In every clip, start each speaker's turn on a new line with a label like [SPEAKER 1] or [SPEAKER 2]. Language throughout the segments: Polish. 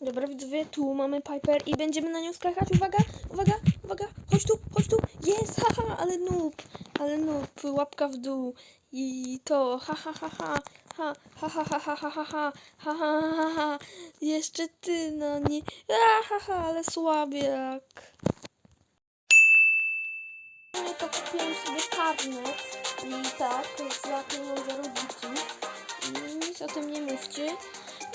[SPEAKER 1] Dobra, widzowie, tu mamy Piper i będziemy na nią skakać. Uwaga, uwaga, uwaga, chodź tu, chodź tu. Jest, haha, ale noob, ale noob, łapka w dół. I to, ha, ha, ha, ha, ha, ha, ha, ha, ha, ha, ha, ha, ha, ha, ha, ha. Jeszcze ty, no nie, a, ha, ha, ale słabiak. Ja to kupiłem sobie karnet i tak, za pieniądze. I nic o tym nie mówcie.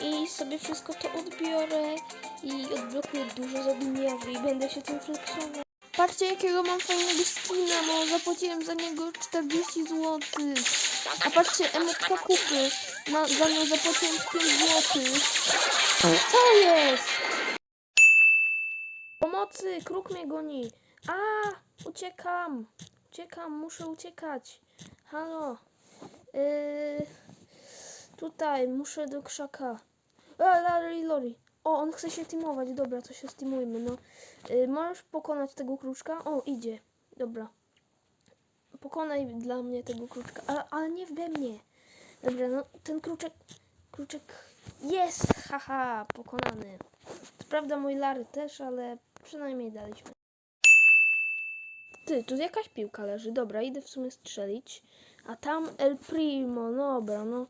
[SPEAKER 1] I sobie wszystko to odbiorę i odblokuję dużo zadumiarzy i będę się tym flexował. Patrzcie jakiego mam fajnego skina, no zapłaciłem za niego 40 zł. A patrzcie, emotka kupy, na, za nią zapłaciłem z 5 zł. Co jest? Pomocy, kruk mnie goni. A, uciekam. Uciekam, muszę uciekać. Halo. Yy, tutaj, muszę do krzaka. A, Larry, Lori. O, on chce się teamować. Dobra, to się steamujmy, no. Yy, możesz pokonać tego kruczka? O, idzie. Dobra. Pokonaj dla mnie tego kruczka. Ale, ale nie we mnie. Dobra, no ten kruczek... Kruczek... Jest! Haha, pokonany. Co prawda mój Larry też, ale przynajmniej daliśmy. Ty, tu jakaś piłka leży. Dobra, idę w sumie strzelić. A tam El Primo, no dobra, no.